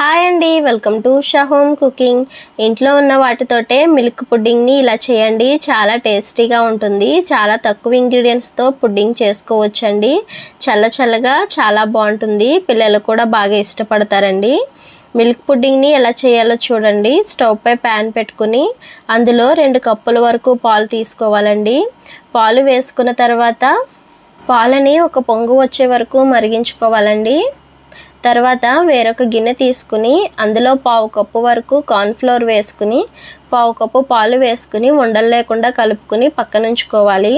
Hi అండి welcome to Sha home cooking. ఇంట్లో ఉన్న వాటితోటే మిల్క్ పుడ్డింగ్ని ఇలా చేయండి. చాలా టేస్టీగా ఉంటుంది. చాలా తక్కువ ఇంగ్రీడియంట్స్తో పుడ్డింగ్ చేసుకోవచ్చండి. చల్ల చల్లగా చాలా బాగుంటుంది. పిల్లలు కూడా బాగా ఇష్టపడతారండి. మిల్క్ పుడ్డింగ్ని ఎలా చేయాలో చూడండి. స్టవ్ పై ప్యాన్ పెట్టుకుని అందులో రెండు కప్పుల వరకు పాలు తీసుకోవాలండి. పాలు వేసుకున్న తర్వాత పాలని ఒక పొంగు వచ్చే వరకు మరిగించుకోవాలండి. తర్వాత వేరొక గిన్నె తీసుకుని అందులో పావు కప్పు వరకు కార్న్ఫ్లోర్ వేసుకుని పావు కప్పు పాలు వేసుకుని ఉండలు లేకుండా కలుపుకుని పక్కనుంచుకోవాలి.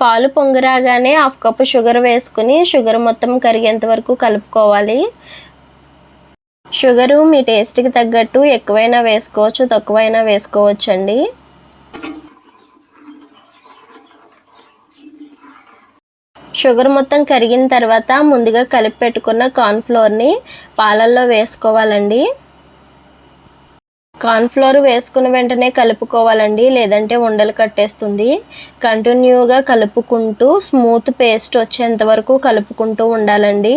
పాలు పొంగిరాగానే హాఫ్ కప్పు షుగర్ వేసుకుని షుగర్ మొత్తం కరిగేంత వరకు కలుపుకోవాలి. షుగరు మీ టేస్ట్కి తగ్గట్టు ఎక్కువైనా వేసుకోవచ్చు తక్కువైనా వేసుకోవచ్చండి. షుగర్ మొత్తం కరిగిన తర్వాత ముందుగా కలిపి పెట్టుకున్న కార్న్ఫ్లోర్ని పాలల్లో వేసుకోవాలండి. కార్న్ఫ్లోర్ వేసుకున్న వెంటనే కలుపుకోవాలండి లేదంటే ఉండలు కట్టేస్తుంది. కంటిన్యూగా కలుపుకుంటూ స్మూత్ పేస్ట్ వచ్చేంత వరకు కలుపుకుంటూ ఉండాలండి.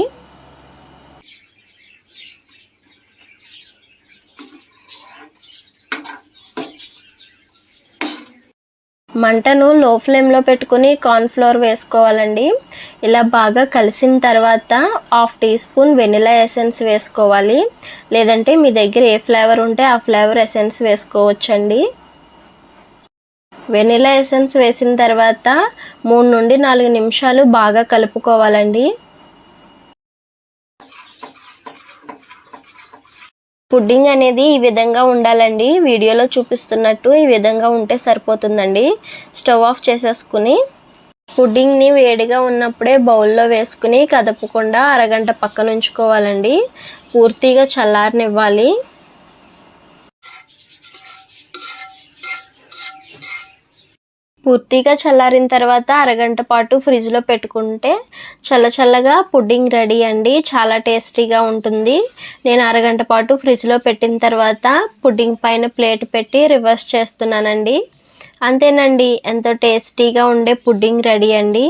మంటను లో ఫ్లేమ్లో పెట్టుకుని కార్న్ఫ్లోర్ వేసుకోవాలండి. ఇలా బాగా కలిసిన తర్వాత half teaspoon vanilla essence వేసుకోవాలి. లేదంటే మీ దగ్గర ఏ ఫ్లేవర్ ఉంటే ఆ ఫ్లేవర్ ఎసెన్స్ వేసుకోవచ్చండి. వెనిలా ఎసెన్స్ వేసిన తర్వాత మూడు నుండి నాలుగు నిమిషాలు బాగా కలుపుకోవాలండి. పుడ్డింగ్ అనేది ఈ విధంగా ఉండాలండి. వీడియోలో చూపిస్తున్నట్టు ఈ విధంగా ఉంటే సరిపోతుందండి. స్టవ్ ఆఫ్ చేసేసుకుని పుడ్డింగ్ని వేడిగా ఉన్నప్పుడే బౌల్లో వేసుకుని కదపకుండా అరగంట పక్కన ఉంచుకోవాలండి. పూర్తిగా చల్లారనివ్వాలి. పూర్తిగా చల్లారిన తర్వాత అరగంట పాటు ఫ్రిడ్జ్లో పెట్టుకుంటే చల్ల చల్లగా పుడ్డింగ్ రెడీ అండి. చాలా టేస్టీగా ఉంటుంది. నేను అరగంట పాటు ఫ్రిడ్జ్లో పెట్టిన తర్వాత పుడ్డింగ్ పైన ప్లేట్ పెట్టి రివర్స్ చేస్తున్నానండి. అంతేనండి ఎంతో టేస్టీగా ఉండే పుడ్డింగ్ రెడీ అండి.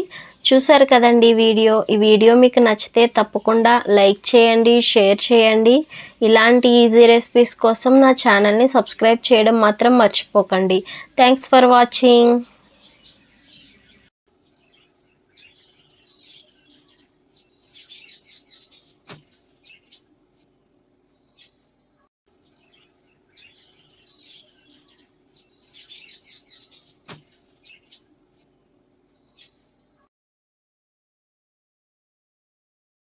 చూసారు కదండి ఈ వీడియో. ఈ వీడియో మీకు నచ్చితే తప్పకుండా లైక్ చేయండి షేర్ చేయండి. ఇలాంటి ఈజీ రెసిపీస్ కోసం నా ఛానల్ని సబ్స్క్రైబ్ చేయడం మాత్రం మర్చిపోకండి. Thanks for watching.